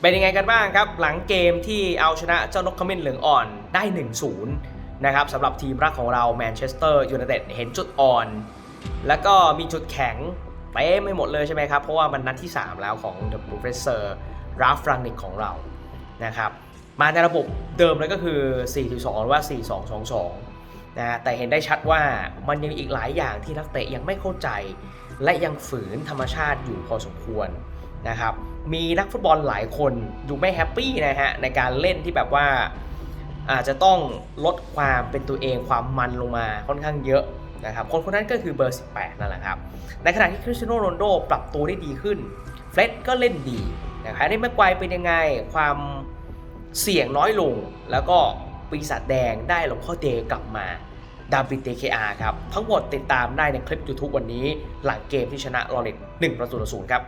เป็นยังไงกันบ้างครับ หลังเกมที่เอาชนะเจ้านกขมิ้นเหลืองอ่อนได้ 1-0 นะครับสำหรับทีมรักของเราแมนเชสเตอร์ยูไนเต็ดเห็นจุดอ่อน แล้วก็มีจุดแข็งเต็มไม่หมดเลยใช่ไหมครับ เพราะว่ามันนัดที่ 3 แล้วของ The Professor r a f r a n i c ของเรานะครับมาในระบบเดิมเลยก็คือ 4-2 หรือว่า 4-2-2-2นะฮะแต่เห็นได้ชัดว่ามันยังอีกหลายอย่างที่นักเตะยังไม่เข้าใจ และยังฝืนธรรมชาติอยู่พอสมควร นะครับ มีนักฟุตบอลหลายคนดูไม่แฮปปี้นะฮะในการเล่นที่แบบว่าอาจจะต้องลดความเป็นตัวเองความมันลงมาค่อนข้างเยอะนะครับคนคนนั้นก็คือเบอร์ 18 นั่นแหละครับ ในขณะที่คริสเตียโนโรนโดปรับตัวได้ดีขึ้น เฟรดก็เล่นดีนะครับได้แม็กไกวเป็นยังไงความเสี่ยงน้อยลง แล้วก็ปีศาจแดงได้หลงพ่อเดกลับมาดาวิดเ k อาครับ ทั้งหมดติดตามได้ในคลิป YouTube วันนี้ หลังเกมที่ชนะลอเรต1ประตูต่อศูนย์ครับ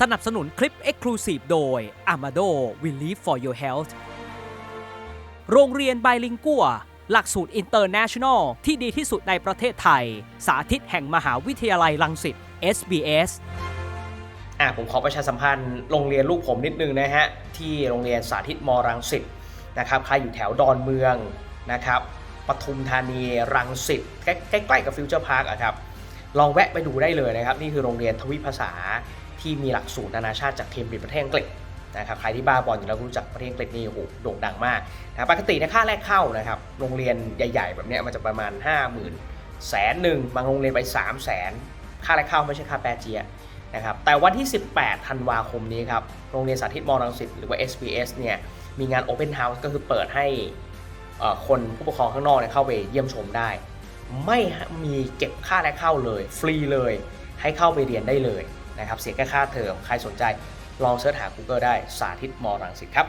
สนับสนุนคลิป Exclusive โดย Amado We Live for Your Health โรงเรียนไบลิงกัว หลักสูตร International ที่ดีที่สุดในประเทศไทย สาธิตแห่งมหาวิทยาลัยลังสิต SBS อะผมขอประชาสัมพันธ์โรงเรียนลูกผมนิดนึงนะฮะ ที่โรงเรียนสาธิตมรังสิตนะครับใครอยู่แถวดอนเมืองนะครับปทุมธานีรังสิตใกล้ใกล้ๆกับฟิวเจอร์พาร์คอะครับลองแวะไปดูได้เลยนะครับ นี่คือโรงเรียนทวิภาษา ที่มีหลักสูตรนานาชาติจากเคมบริดประเทศอังกฤษนะครับใครที่บ้าบอลอยู่แล้วรู้จักประเทศอังกฤษนี่โอ้โหโด่งดังมากนะปกติเนค่าแรกเข้านะครับโรงเรียนใหญ่ ๆ แบบเนี้ยมันจะประมาณ 5 0,000แสนหนึ่งบางโรงเรียนไป 3 0 0แสนค่าแรกเข้าไม่ใช่ค่าแปรเจียนะครับแต่วันที่ 18 ธันวาคมนี้ครับโรงเรียนสาธิตมอรังสิตหรือว่า SBS เนี่ยมีงาน Open House ก็คือเปิดให้คนผู้ปกครองข้างนอกเนี่ยเข้าไปเยี่ยมชมได้ ไม่มีเก็บค่าแรกเข้าเลย ฟรีเลยให้เข้าไปเรียนได้เลย นะครับเสียแค่ค่าเทอมใครสนใจลองเสิร์ชหา Google ได้สาธิตมอรังสิตครับ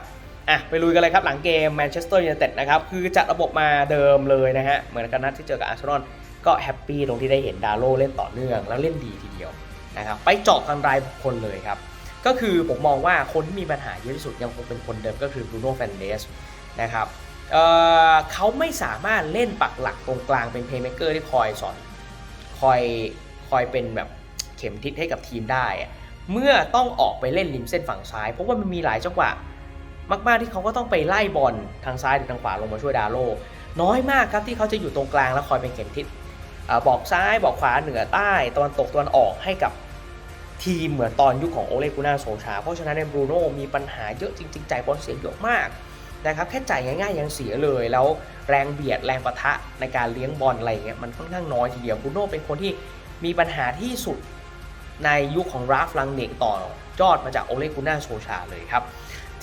อะไปลุยกันเลยครับหลังเกมแมนเชสเตอร์ยูไนเต็ดนะครับคือจัดระบบมาเดิมเลยนะฮะเหมือนกันนัดที่เจอกับอาร์เซนอลก็แฮปปี้ตรงที่ได้เห็นดาโลเล่นต่อเนื่องแล้วเล่นดีทีเดียวนะครับไปเจาะทำรายบุคคลเลยครับก็คือผมมองว่าคนที่มีปัญหาเยอะที่สุดยังคงเป็นคนเดิมก็คือบรูโน่แฟนเดสนะครับเเขาไม่สามารถเล่นปักหลักตรงกลางเป็นเพย์เม k เกอร์ที่คอยสอนคอยคอยเป็นแบบ เข็มทิศให้กับทีมได้ เมื่อต้องออกไปเล่นริมเส้นฝั่งซ้าย เพราะว่ามันมีหลายจังหวะมากๆที่เขาก็ต้องไปไล่บอลทางซ้ายหรือทางขวาลงมาช่วยดาโลน้อยมากครับที่เขาจะอยู่ตรงกลางแล้วคอยเป็นเข็มทิศอบอกซ้ายบอกขวาเหนือใต้ตะวันตกตะวันออกให้กับทีมเหมือนตอนยุคของโอเลกูน่าโซชา เพราะฉะนั้นในบรูโน่มีปัญหาเยอะจริงๆจ่ายบอลเสียเยอะมากนะครับแค่จ่ายง่ายๆยังเสียเลยแล้วแรงเบียดแรงปะทะในการเลี้ยงบอลอะไรเงี้ยมันค่อนข้างน้อยทีเดียวบรูโน่เป็นคนที่มีปัญหาที่สุด ในยุคของราฟลังเนกต่อยอดมาจากโอเลกุน่าโซชาเลยครับ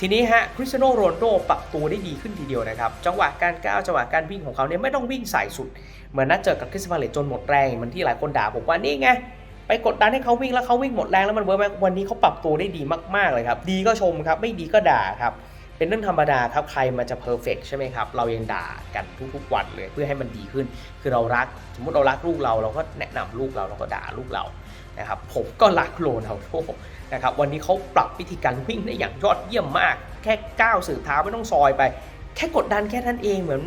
ทีนี้ฮะคริสเตียโนโรนโดปรับตัวได้ดีขึ้นทีเดียวนะครับ จังหวะการก้าวจังหวะการวิ่งของเขาเนี่ยไม่ต้องวิ่งสายสุด เหมือนนัดเจอกับคริสตาเลตจนหมดแรงเหมือนที่หลายคนด่าผมว่านี่ไงไปกดดันให้เขาวิ่งแล้วเขาวิ่งหมดแรงแล้วมันเวิร์กไหมวันนี้เขาปรับตัวได้ดีมากๆเลยครับ ดีก็ชมครับ ไม่ดีก็ด่าครับ เป็นเรื่องธรรมดาครับใครมันจะเพอร์เฟกใช่ไหมครับ เรายังด่ากันทุกๆวันเลยเพื่อให้มันดีขึ้น คือเรารักสมมติเรารักลูกเราเราก็แนะนำลูกเราเราก็ด่าลูกเรานะครับผมก็รักโรนัลโดนะครับวันนี้เขาปรับวิธีการวิ่งได้อย่างยอดเยี่ยมมาก แค่ก้าวสื่อเท้าไม่ต้องซอยไป แค่กดดันแค่นั้นเองเหมือน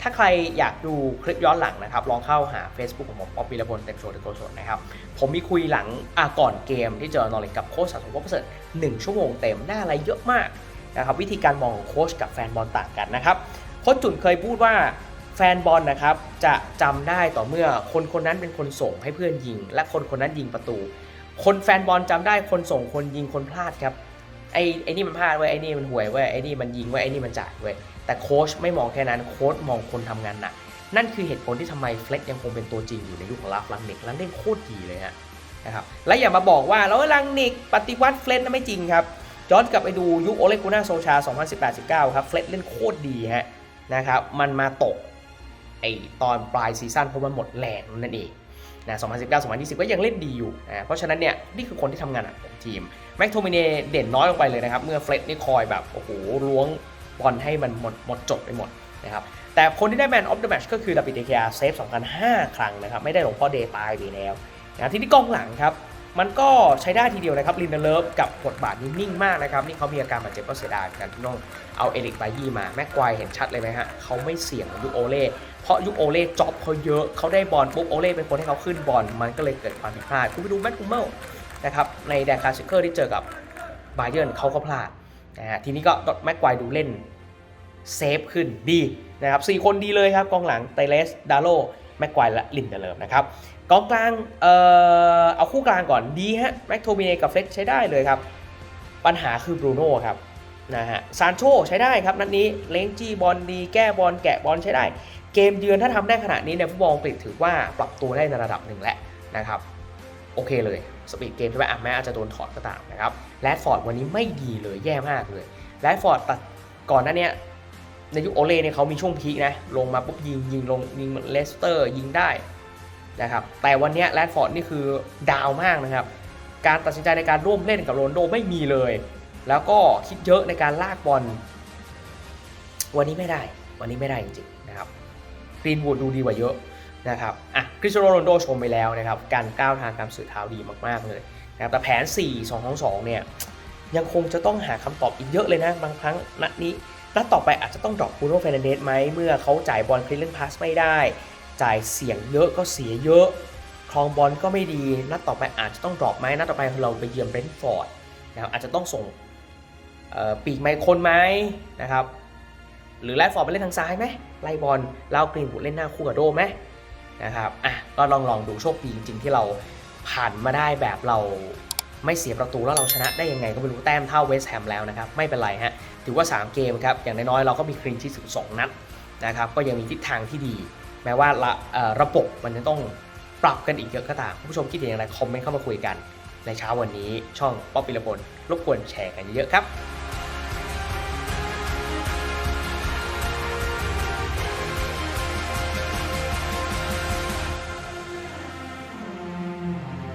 ถ้าใครอยากดูคลิปย้อนหลังนะครับลองเข้าหา Facebook ของผมป๊อปปี้ละพลเต็มโชว์เต็มโกสดนะครับผมมีคุยหลังอะก่อนเกมที่เจอนอริกับโค้ชสะสมพบประเสริฐ1ชั่วโมงเต็มได้อะไรเยอะมาก นะครับวิธีการมองของโค้ชกับแฟนบอลต่างกันนะครับโค้ชจุนเคยพูดว่าแฟนบอลนะครับจะจำได้ต่อเมื่อคนคนนั้นเป็นคนส่งให้เพื่อนยิง และคนคนนั้นยิงประตู คนแฟนบอลจำได้คนส่งคนยิงคนพลาดครับไอ้ไอ้นี่มันพลาดเว้ยไอ้นี่มันห่วยเว้ยไอ้นี่มันยิงเว้ยไอ้นี่มันจ่ายเว้ยแต่โค้ชไม่มองแค่นั้นโค้ชมองคนทำงานหนักนั่นคือเหตุผลที่ทำไมเฟล็กยังคงเป็นตัวจริงอยู่ในยุคของลาฟลังนิกแล้วเล่นโคตรดีเลยฮะนะครับและอย่ามาบอกว่าแล้วลังนิกปฏิวัติเฟล็กนั้นไม่จริงครับ ย้อนกลับไปดูยุคโอเลกูน่าโซชา 2018-19 ครับเฟล็กเล่นโคตรดีฮะนะครับมันมาตกไอตอนปลายซีซั่นเพราะมันหมดแรงนั่นเองนะ2019 2020 ก็ยังเล่นดีอยู่นะเพราะฉะนั้นเนี่ยนี่คือคนที่ทำงานของทีมแม็กโทมิเนเด่นน้อยลงไปเลยนะครับ เมื่อเฟร็ดนี่คอยแบบ โอ้โหล้วงบอลให้มันหมดหมดจดไปหมดนะครับแต่คนที่ได้แมนออฟเดอะแมชก็คือดาบิเดเคียเซฟ2,005 ครั้งนะครับ ไม่ได้หลวงพ่อเดย์ตายไปแล้วนะที่นี่กองหลังครับ มันก็ใช้ได้ทีเดียวนะครับลินเดเลิฟกับบทบาทนี้นิ่งมากนะครับ นี่เขามีอาการบาดเจ็บก็เสียดายเหมือนกันที่ต้องเอาเอริกไบยี่มาแม็กควายเห็นชัดเลยไหมฮะเขาไม่เสี่ยงเหมือนยุคโอเล่เพราะยุคโอเล่จ็อบเขาเยอะเขาได้บอลปุ๊บโอเล่เป็นคนให้เขาขึ้นบอลมันก็เลยเกิดความผิดพลาดคุณไปดูแมตต์กูเมลนะครับในแดนคาสิเกอร์ที่เจอกับบาเยิร์นเขาก็พลาดนะฮะทีนี้ก็แม็กควายดูเล่นเซฟขึ้นดีนะครับสี่คนดีเลยครับกองหลังไตเลสดาโล แม็กควายและลินเดเลฟนะครับกองกลางเอ่อเอาคู่กลางก่อนดีฮะแม็กโทเมกับเฟล็กใช้ได้เลยครับ ปัญหาคือบรูโน่ครับนะฮะซานโชใช้ได้ครับนัดนี้เล้งจี้บอลดีแก้บอลแกะบอลใช้ได้ เกมเยือนถ้าทำได้ขนาดนี้ในฟุตบอลอังกฤษถือว่าปรับตัวได้ในระดับหนึ่งแล้วนะครับโอเคเลยสปีดเกมใช่ไหมอะแม้อาจจะโดนถอดก็ตามนะครับแรดฟอร์ดวันนี้ไม่ดีเลยแย่มากเลยแรดฟอร์ดตัดก่อนหน้าเนี้ย ในยุคโอเล่เนี่ยเขามีช่วงพีคนะ ลงมาปุ๊บยิงยิงลงยิงเลสเตอร์ยิงได้นะครับ แต่วันนี้แรดฟอร์ดนี่คือดาวมากนะครับ การตัดสินใจในการร่วมเล่นกับโรนโดไม่มีเลย แล้วก็คิดเยอะในการลากบอล วันนี้ไม่ได้ วันนี้ไม่ได้จริงๆนะครับกรีนวูดดูดีกว่าเยอะนะครับอะคริสโตโรนโดชมไปแล้วนะครับ การก้าวทางการสื่อเท้าดีมากๆเลยนะครับแต่แผน 4 2 2 2 เนี่ย ยังคงจะต้องหาคำตอบอีกเยอะเลยนะ บางครั้งนัดนี้ นัดต่อไปอาจจะต้องดรอปบูโน่เฟรนเดสไหมเมื่อเขาจ่ายบอลคลิลเลนพาสไม่ได้ จ่ายเสียงเยอะก็เสียเยอะครองบอลก็ไม่ดี นัดต่อไปอาจจะต้องดรอปไหมนัดต่อไปเราไปเยือนเบรนท์ฟอร์ดนะครับอาจจะต้องส่งปีกไมค์คนไหมนะครับหรือแรดฟอร์ดไปเล่นทางซ้ายไหมไล่บอลเล่ากรีนบูดเล่นหน้าคู่กับโดไหมนะครับอะก็ลองลองดูโชคดีจริงๆที่เราผ่านมาได้แบบเรา ไม่เสียประตูแล้วเราชนะได้ยังไงก็ไม่รู้แต้มเท่าเวสต์แฮมแล้วนะครับไม่เป็นไรฮะถือว่า 3 เกมครับอย่างน้อยๆเราก็มีคลีนชีสถึง2นัดนะครับก็ยังมีทิศทางที่ดี แม้ว่าะระบบมันจะต้องปรับกันอีกเยอะก็ตามผู้ชมคิดเห็นอย่างไรคอมเมนต์เข้ามาคุยกัน ในเช้าวันนี้ช่องป๊อปปิลพลรบกวนแชร์กันเยอะๆครับ